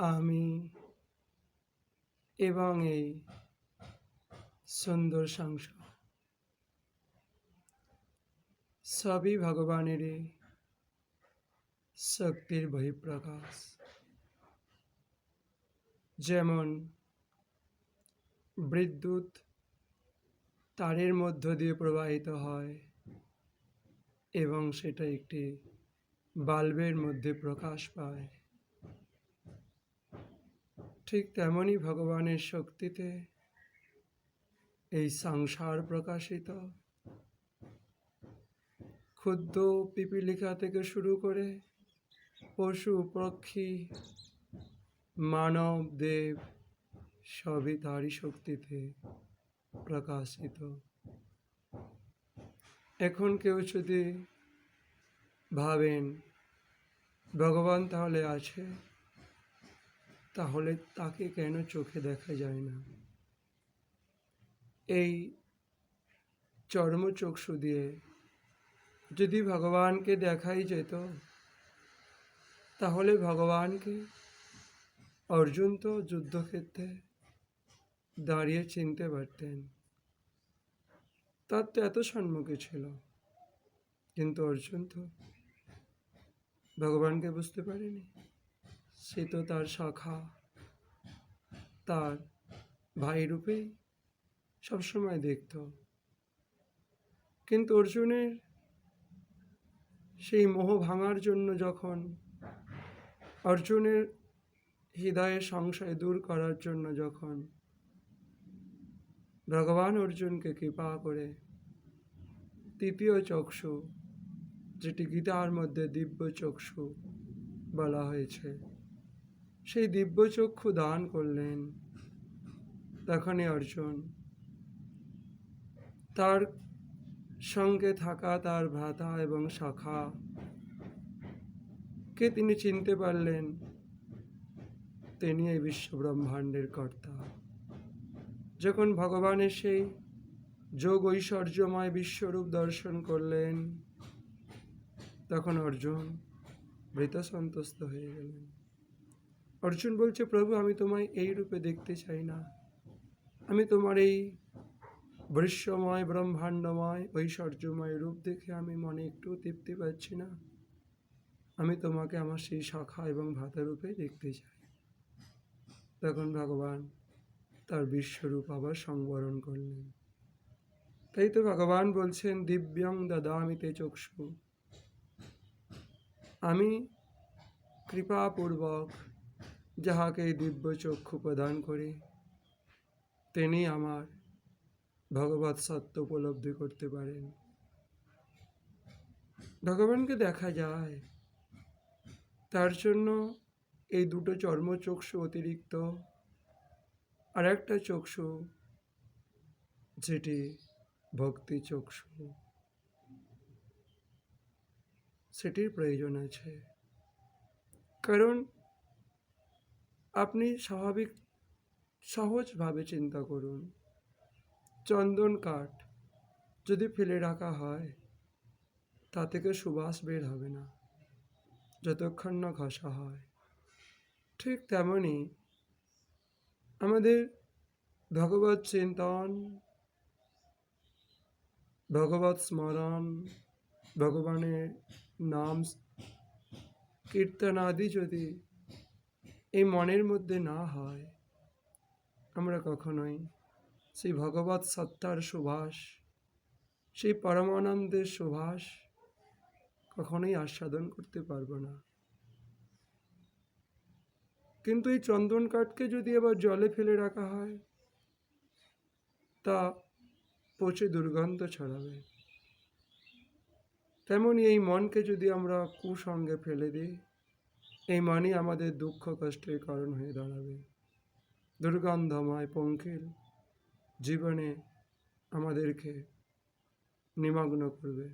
আমি এবং এই সুন্দর সংসার। সবই ভগবানেরই শক্তির বহিঃপ্রকাশ। যেমন বিদ্যুৎ তারের মধ্য দিয়ে প্রবাহিত হয় এবং সেটা একটি বাল্বের মধ্যে প্রকাশ পায়। ঠিক তেমনই ভগবানের শক্তিতে এই সংসার প্রকাশিত। ক্ষুদ্র পিপিলিকা থেকে শুরু করে পশু, পক্ষী, মানব, দেব সবই তারই শক্তিতে প্রকাশিত। এখন কেউ যদি ভাবেন, ভগবান তাহলে আছে। তাহলে তাকে কেন চোখে দেখা যায় না? এই চর্মচক্ষু দিয়ে যদি ভগবানকে দেখাই যেত, তাহলে ভগবানকে অর্জুন তো যুদ্ধক্ষেত্রে দাঁড়িয়ে চিনতে পারতেন। তার তো এত সম্মুখে ছিল, কিন্তু অর্জুন তো ভগবানকে বুঝতে পারেনি। সে তো তার শাখা। তার ভাই রূপেই সবসময় দেখত। কিন্তু অর্জুনের সেই মোহ ভাঙার জন্য যখন অর্জুনের হৃদয়ের সংশয় দূর করার জন্য যখন ভগবান অর্জুনকে কৃপা করে তৃতীয় চক্ষু, যেটি গীতার মধ্যে দিব্য চক্ষু বলা হয়েছে সেই দিব্য চক্ষু দান করলেন। তখনই অর্জুন তার সঙ্গে থাকা তার ভ্রাতা এবং শাখা কে তিনি চিনতে পারলেন, তিনি এই বিশ্ব ব্রহ্মাণ্ডের কর্তা। যখন ভগবানের সেই যোগ ঐশ্বর্যময় বিশ্বরূপ দর্শন করলেন, তখন অর্জুন মৃত সন্তুষ্ট হয়ে গেলেন। অর্জুন বলছে, প্রভু, আমি তোমায় এই রূপে দেখতে চাই না। আমি তোমার এই বৃশ্বময় ব্রহ্মাণ্ডময়, ঐশ্বর্যময় রূপ দেখে আমি মনে একটু তৃপ্তি পাচ্ছি না। আমি তোমাকে আমার সেই শাখা এবং ভাতা রূপে দেখতে চাই। তখন ভগবান তার বিশ্বরূপ আবার সংবরণ করলেন। তাই তো ভগবান বলছেন, দিব্যং দদামিতে চক্ষু। আমি কৃপাপূর্বক যাহাকে দিব্য চক্ষু প্রদান করি, তিনি আমার ভগবত সত্য উপলব্ধি করতে পারেন। ভগবানকে দেখা যায়, তার জন্য এই দুটো চর্মচক্ষু অতিরিক্ত আর একটা চক্ষু, যেটি ভক্তি চক্ষু। সেটির প্রয়োজন আছে। কারণ আপনি স্বাভাবিক, সহজভাবে চিন্তা করুন। চন্দন কাঠ যদি ফেলে রাখা হয়, তা থেকে সুবাস বের হবে না, যতক্ষণ না ঘষা হয়। ঠিক তেমনই আমাদের ভগবত চিন্তন, ভগবত স্মরণ, ভগবানের নাম, কীর্তন আদি যদি এই মনের মধ্যে না হয়, আমরা কখনোই সেই ভগবত সত্তার সুভাষ, সেই পরমানন্দের সুভাষ কখনোই আস্বাদন করতে পারব না। কিন্তু এই চন্দন কাঠকে যদি আবার জলে ফেলে রাখা হয়, তা পচে দুর্গন্ধ ছড়াবে। তেমনই এই মনকে যদি আমরা কুসঙ্গে ফেলে দিই এই মনই আমাদের দুঃখ কষ্টের কারণ হয়ে দাঁড়াবে। দুর্গন্ধময় পঙ্কিল জীবনে আমাদেরকে নিমগ্ন করবে।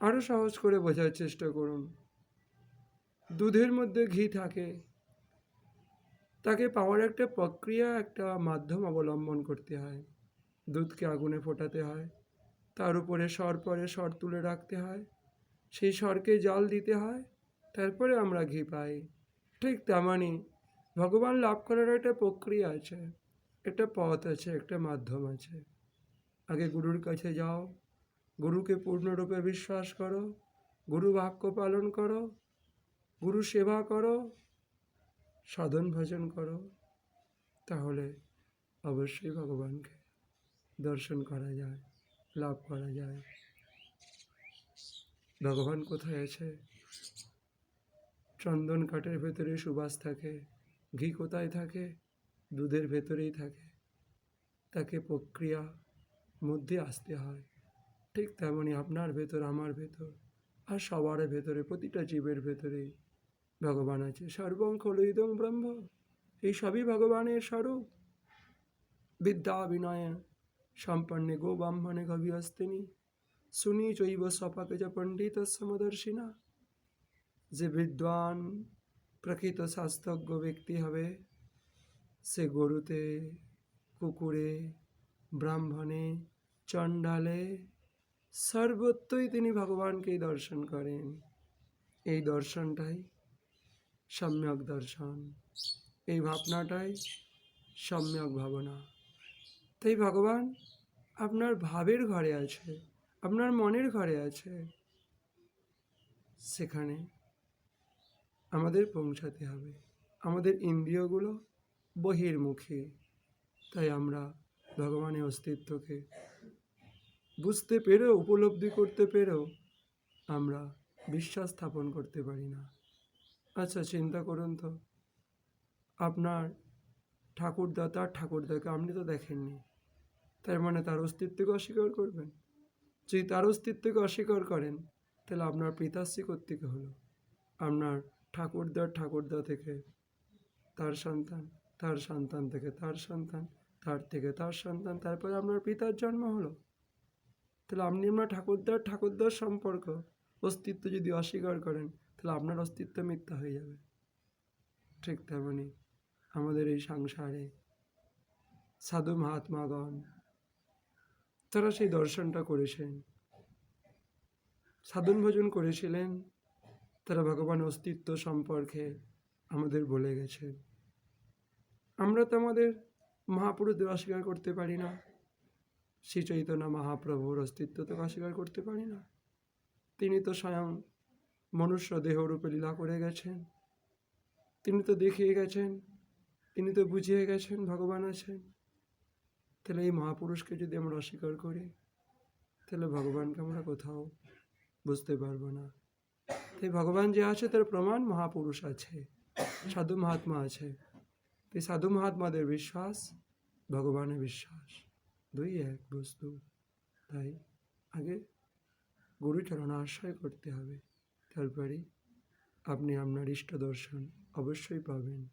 আরও সহজ করে বোঝার চেষ্টা করুন। দুধের মধ্যে ঘি থাকে। তাকে পাওয়ার একটা প্রক্রিয়া, একটা মাধ্যম অবলম্বন করতে হয়। দুধকে আগুনে ফোটাতে হয়। তার উপরে সর পরে সর তুলে রাখতে হয়। সেই সরকে জল দিতে হয়। তারপরে আমরা ঘি পাই। ঠিক তেমনই ভগবান লাভ করার একটা প্রক্রিয়া আছে, একটা পথ আছে, একটা মাধ্যম আছে। আগে গুরুর কাছে যাও, গুরুকে পূর্ণরূপে বিশ্বাস করো, গুরু বাক্য পালন করো, গুরু সেবা করো, সাধন ভজন করো, তাহলে অবশ্যই ভগবানকে দর্শন করা যায়, লাভ করা যায়। ভগবান কোথায় আছে? চন্দন কাঠের ভেতরে সুবাস থাকে, ঘি কোথায় থাকে? দুধের ভেতরেই থাকে। তাকে প্রক্রিয়া মধ্যে আসতে হয়। ঠিক তেমনই আপনার ভেতর, আমার ভেতর আর সবার ভেতরে, প্রতিটা জীবের ভেতরেই ভগবান আছে। সর্বং খলুইদং ব্রহ্ম। এই সবই ভগবানের স্বরূপ। বিদ্যা বিনয় সম্পন্নে গো ব্রাহ্মণে কবি হস্তিনী শুনি চৈব সপাকে চ পণ্ডিত সমদর্শিনা যে বিদ্বান প্রকৃত স্বাস্থ্যজ্ঞ ব্যক্তি হবে, সে গরুতে, কুকুরে, ব্রাহ্মণে, চণ্ডালে, সর্বত্রই তিনি ভগবানকেই দর্শন করেন। এই দর্শনটাই সম্যক দর্শন। এই ভাবনাটাই সম্যক ভাবনা। তাই ভগবান আপনার ভাবের ঘরে আছে, আপনার মনের ঘরে আছে। সেখানে আমাদের পৌঁছাতে হবে। আমাদের ইন্দ্রিয়গুলো বহির্মুখী। তাই আমরা ভগবানের অস্তিত্বকে বুঝতে পেরেও, উপলব্ধি করতে পেরেও আমরা বিশ্বাস স্থাপন করতে পারি না। আচ্ছা চিন্তা করুন তো। আপনার ঠাকুরদা তার ঠাকুরদাকে আপনি তো দেখেননি। তার মানে তার অস্তিত্বকে অস্বীকার করবেন? যদি তার অস্তিত্বকে অস্বীকার করেন, তাহলে আপনার পিতাশ্রী কর্তৃক হলো। আপনার ঠাকুরদার ঠাকুরদা থেকে, তার সন্তান তার সন্তান থেকে, তার সন্তান, তার থেকে, তার সন্তান, তারপরে আপনার পিতার জন্ম হলো। তাহলে আপনি আপনার ঠাকুরদার ঠাকুরদার সম্পর্ক, অস্তিত্ব যদি অস্বীকার করেন, তাহলে আপনার অস্তিত্ব মিথ্যা হয়ে যাবে। ঠিক তেমনই আমাদের এই সংসারে সাধু মহাত্মাগণ, তারা সেই দর্শনটা করেছেন। সাধন ভোজন করেছিলেন তারা ভগবান অস্তিত্ব সম্পর্কে আমাদের বলে গেছেন আমরা তো আমাদের মহাপুরুষদের অস্বীকার করতে পারি না। শ্রী চৈতন্য মহাপ্রভুর অস্তিত্ব তো অস্বীকার করতে পারি না। তিনি তো স্বয়ং মনুষ্য দেহরূপে লীলা করে গেছেন। তিনি তো দেখিয়ে গেছেন। তিনি তো বুঝিয়ে গেছেন ভগবান আছেন। তাহলে এই মহাপুরুষকে যদি আমরা অস্বীকার করি, তাহলে ভগবানকে আমরা কোথাও বুঝতে পারব না। তাই ভগবান যে আছে, তার প্রমাণ মহাপুরুষ আছে, সাধু মহাত্মা আছে। তাই সাধু মহাত্মাদের বিশ্বাস, ভগবানের বিশ্বাস। দুই এক বস্তু। তাই আগে গুরুচরণ আশ্রয় করতে হবে। তারপরে আপনি আপনার ইষ্ট দর্শন অবশ্যই পাবেন।